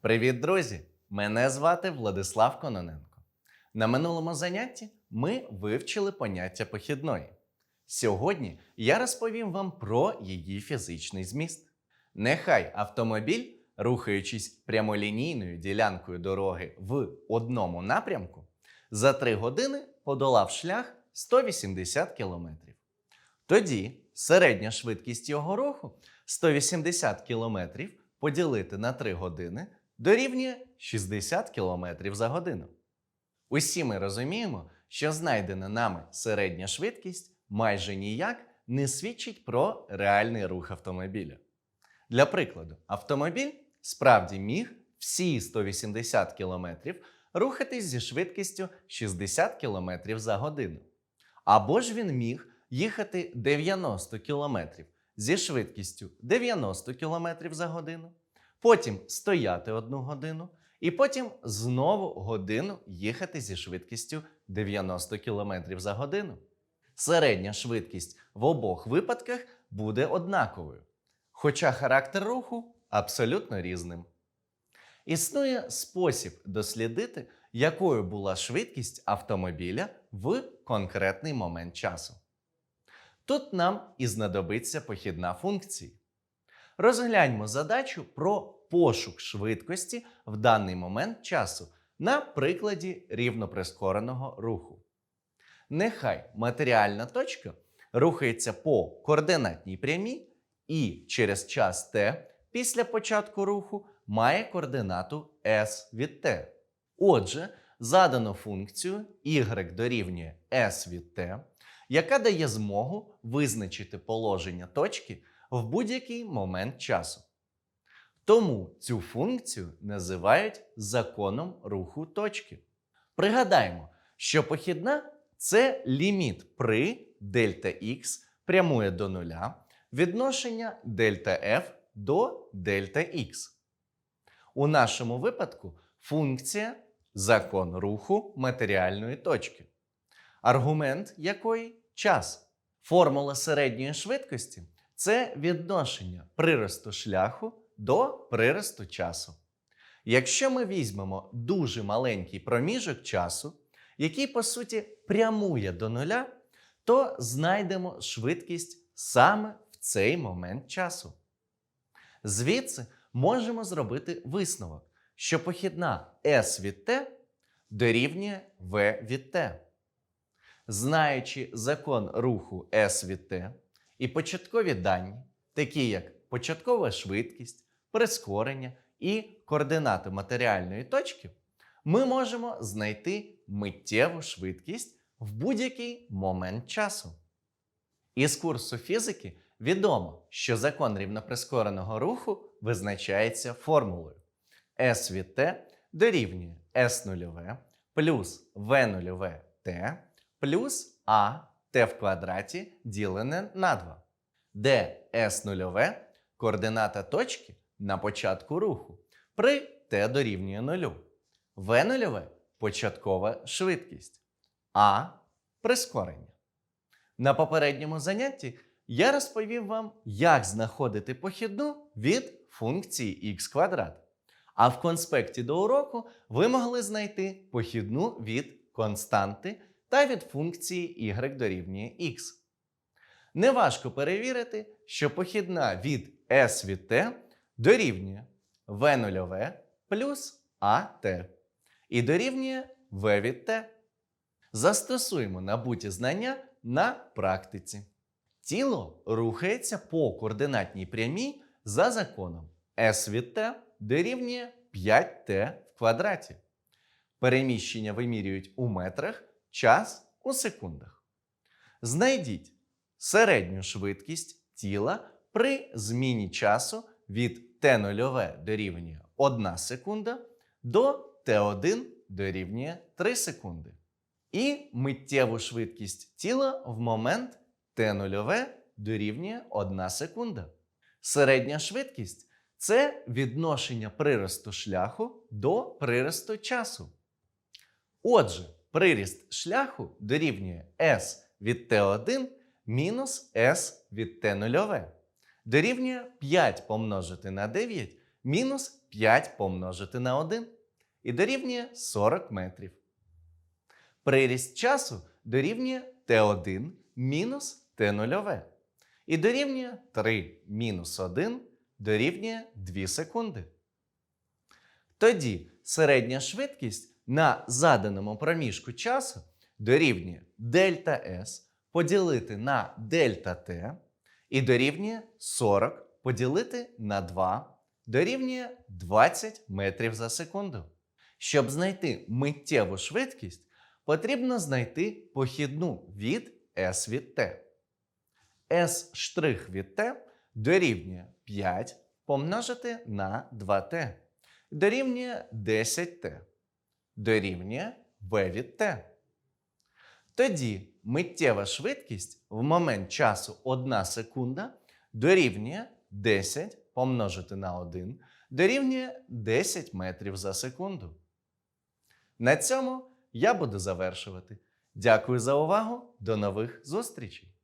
Привіт, друзі! Мене звати Владислав Кононенко. На минулому занятті ми вивчили поняття похідної. Сьогодні я розповім вам про її фізичний зміст. Нехай автомобіль, рухаючись прямолінійною ділянкою дороги в одному напрямку, за 3 години подолав шлях 180 км. Тоді середня швидкість його руху 180 км поділити на 3 години дорівнює 60 км за годину. Усі ми розуміємо, що знайдена нами середня швидкість майже ніяк не свідчить про реальний рух автомобіля. Для прикладу, автомобіль справді міг всі 180 км рухатись зі швидкістю 60 км за годину. Або ж він міг їхати 90 км зі швидкістю 90 км за годину, потім стояти одну годину, і потім знову годину їхати зі швидкістю 90 км за годину. Середня швидкість в обох випадках буде однаковою, хоча характер руху абсолютно різним. Існує спосіб дослідити, якою була швидкість автомобіля в конкретний момент часу. Тут нам і знадобиться похідна функція. Розгляньмо задачу про пошук швидкості в даний момент часу на прикладі рівноприскореного руху. Нехай матеріальна точка рухається по координатній прямій і через час t після початку руху має координату s від t. Отже, задано функцію y дорівнює s від t, яка дає змогу визначити положення точки в будь-який момент часу. Тому цю функцію називають законом руху точки. Пригадаємо, що похідна це ліміт при дельта х прямує до нуля відношення дельта f до дельта х. У нашому випадку функція закон руху матеріальної точки, аргумент якої час. Формула середньої швидкості це відношення приросту шляху до приросту часу. Якщо ми візьмемо дуже маленький проміжок часу, який по суті прямує до нуля, то знайдемо швидкість саме в цей момент часу. Звідси можемо зробити висновок, що похідна S від t дорівнює V від t. Знаючи закон руху S від t і початкові дані, такі як початкова швидкість, прискорення і координати матеріальної точки, ми можемо знайти миттєву швидкість в будь-який момент часу. Із курсу фізики відомо, що закон рівноприскореного руху визначається формулою S від t дорівнює S нульове плюс V нульове t плюс А t в квадраті ділене на 2, де S нульове координата точки на початку руху при t дорівнює нулю. В нульове початкова швидкість, а прискорення. На попередньому занятті я розповів вам, як знаходити похідну від функції х квадрат. А в конспекті до уроку ви могли знайти похідну від константи та від функції y дорівнює x. Неважко перевірити, що похідна від s від t дорівнює v нульове плюс at і дорівнює v від t. Застосуємо набуті знання на практиці. Тіло рухається по координатній прямій за законом s від t дорівнює 5t в квадраті. Переміщення вимірюють у метрах, час у секундах. Знайдіть середню швидкість тіла при зміні часу від t0 дорівнює 1 секунда до t1 дорівнює 3 секунди. І миттєву швидкість тіла в момент t0 дорівнює 1 секунда. Середня швидкість це відношення приросту шляху до приросту часу. Отже, приріст шляху дорівнює s від t1 мінус s від t0 дорівнює 5 помножити на 9 мінус 5 помножити на 1 і дорівнює 40 метрів. Приріст часу дорівнює t1 мінус t0 і дорівнює 3 мінус 1 дорівнює 2 секунди. Тоді середня швидкість на заданому проміжку часу дорівнює дельта S поділити на дельта T і дорівнює 40 поділити на 2 дорівнює 20 метрів за секунду. Щоб знайти миттєву швидкість, потрібно знайти похідну від S від T. S від T дорівнює 5 помножити на 2T дорівнює 10T дорівнює V від T. Тоді миттєва швидкість в момент часу 1 секунда дорівнює 10 помножити на 1 дорівнює 10 метрів за секунду. На цьому я буду завершувати. Дякую за увагу. До нових зустрічей!